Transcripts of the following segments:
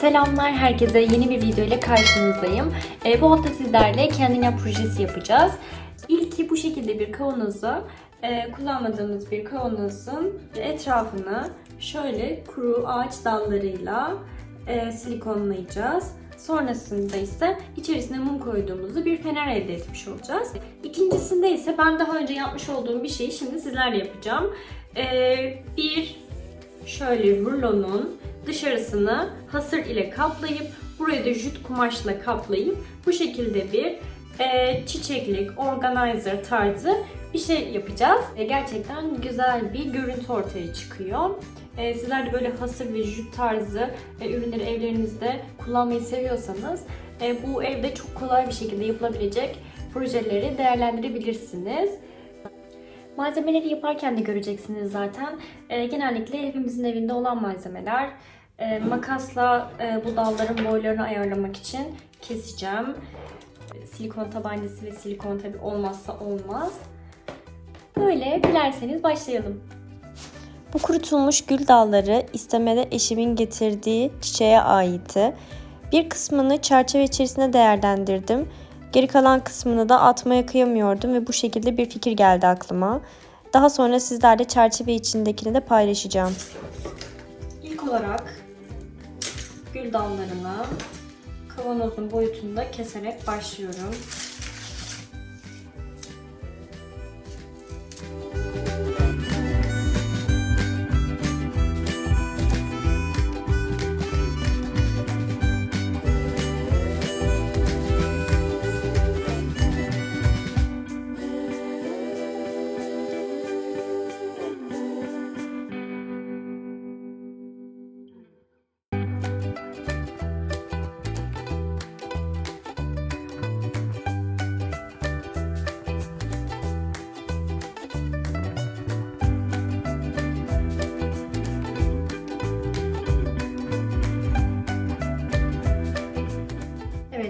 Selamlar herkese. Yeni bir video ile karşınızdayım. Ee, bu hafta sizlerle kendin yap projesi yapacağız. İlki bu şekilde bir kavanozu, e, kullanmadığımız bir kavanozun etrafını şöyle kuru ağaç dallarıyla e, silikonlayacağız. Sonrasında ise içerisine mum koyduğumuzda bir fener elde etmiş olacağız. İkincisinde ise ben daha önce yapmış olduğum bir şeyi şimdi sizlerle yapacağım. Ee, bir şöyle rulonun dışarısını hasır ile kaplayıp burayı da jüt kumaşla kaplayıp bu şekilde bir e, çiçeklik, organizer tarzı bir şey yapacağız. E, gerçekten güzel bir görüntü ortaya çıkıyor. E, sizler de böyle hasır ve jüt tarzı e, ürünleri evlerinizde kullanmayı seviyorsanız e, bu evde çok kolay bir şekilde yapılabilecek projeleri değerlendirebilirsiniz. Malzemeleri yaparken de göreceksiniz zaten. E, genellikle hepimizin evinde olan malzemeler. E, makasla e, bu dalların boylarını ayarlamak için keseceğim. Silikon tabancası ve silikon tabi olmazsa olmaz. Böyle dilerseniz başlayalım. Bu kurutulmuş gül dalları istemede eşimin getirdiği çiçeğe aitti. Bir kısmını çerçeve içerisinde değerlendirdim. Geri kalan kısmını da atmaya kıyamıyordum ve bu şekilde bir fikir geldi aklıma. Daha sonra sizlerle çerçeve içindekini de paylaşacağım. İlk olarak gül dallarını kavanozun boyutunda keserek başlıyorum.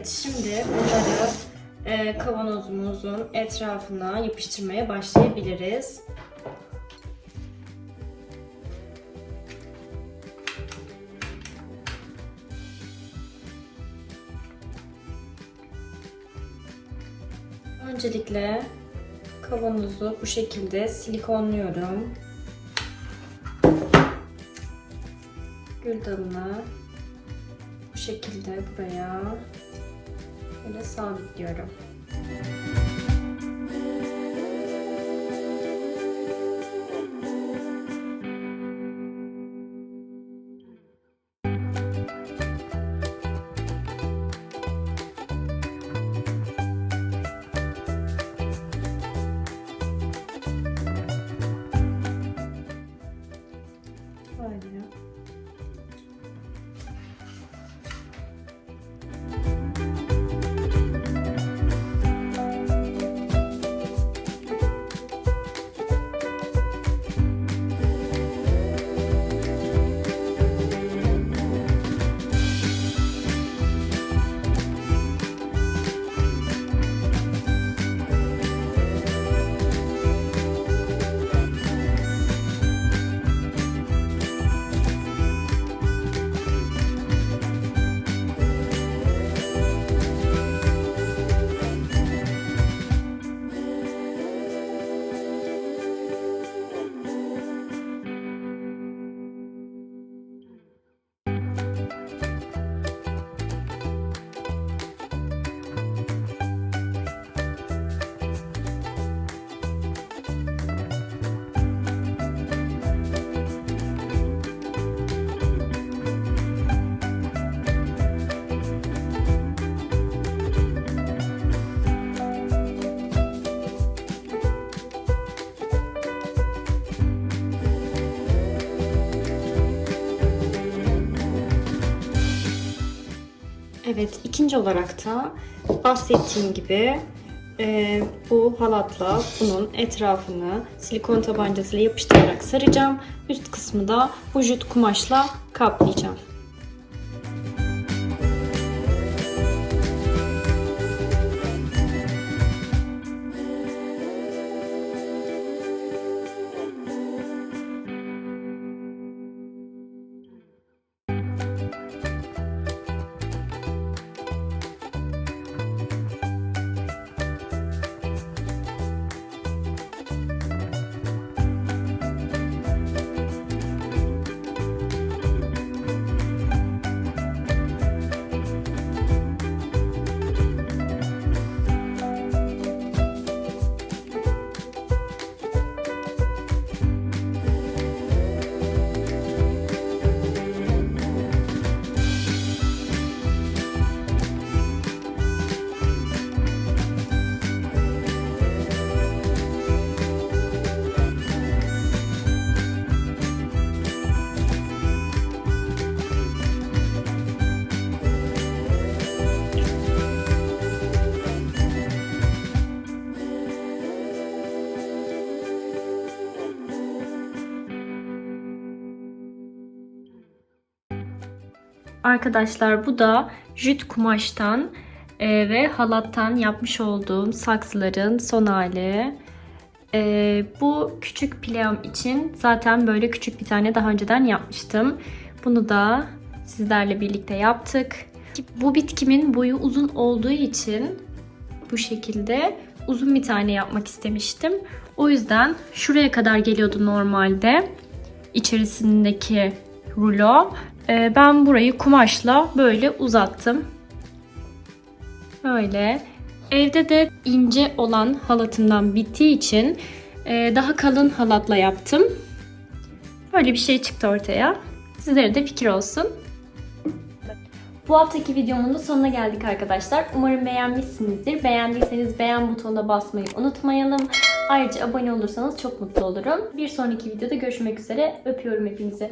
Evet şimdi bunları e, kavanozumuzun etrafına yapıştırmaya başlayabiliriz. Öncelikle kavanozu bu şekilde silikonluyorum. Gül dalını bu şekilde buraya böyle sabitliyorum. Böyle. Evet, ikinci olarak da bahsettiğim gibi e, bu halatla bunun etrafını silikon tabancasıyla yapıştırarak saracağım. Üst kısmı da bu kumaşla kaplayacağım. Arkadaşlar bu da jüt kumaştan e, ve halattan yapmış olduğum saksıların son hali. E, bu küçük plağım için zaten böyle küçük bir tane daha önceden yapmıştım. Bunu da sizlerle birlikte yaptık. Bu bitkimin boyu uzun olduğu için bu şekilde uzun bir tane yapmak istemiştim. O yüzden şuraya kadar geliyordu normalde içerisindeki rulo. Ee, ben burayı kumaşla böyle uzattım. Böyle. Evde de ince olan halatımdan bittiği için e, daha kalın halatla yaptım. Böyle bir şey çıktı ortaya. Sizlere de fikir olsun. Bu haftaki videomun da sonuna geldik arkadaşlar. Umarım beğenmişsinizdir. Beğendiyseniz beğen butonuna basmayı unutmayalım. Ayrıca abone olursanız çok mutlu olurum. Bir sonraki videoda görüşmek üzere. Öpüyorum hepinizi.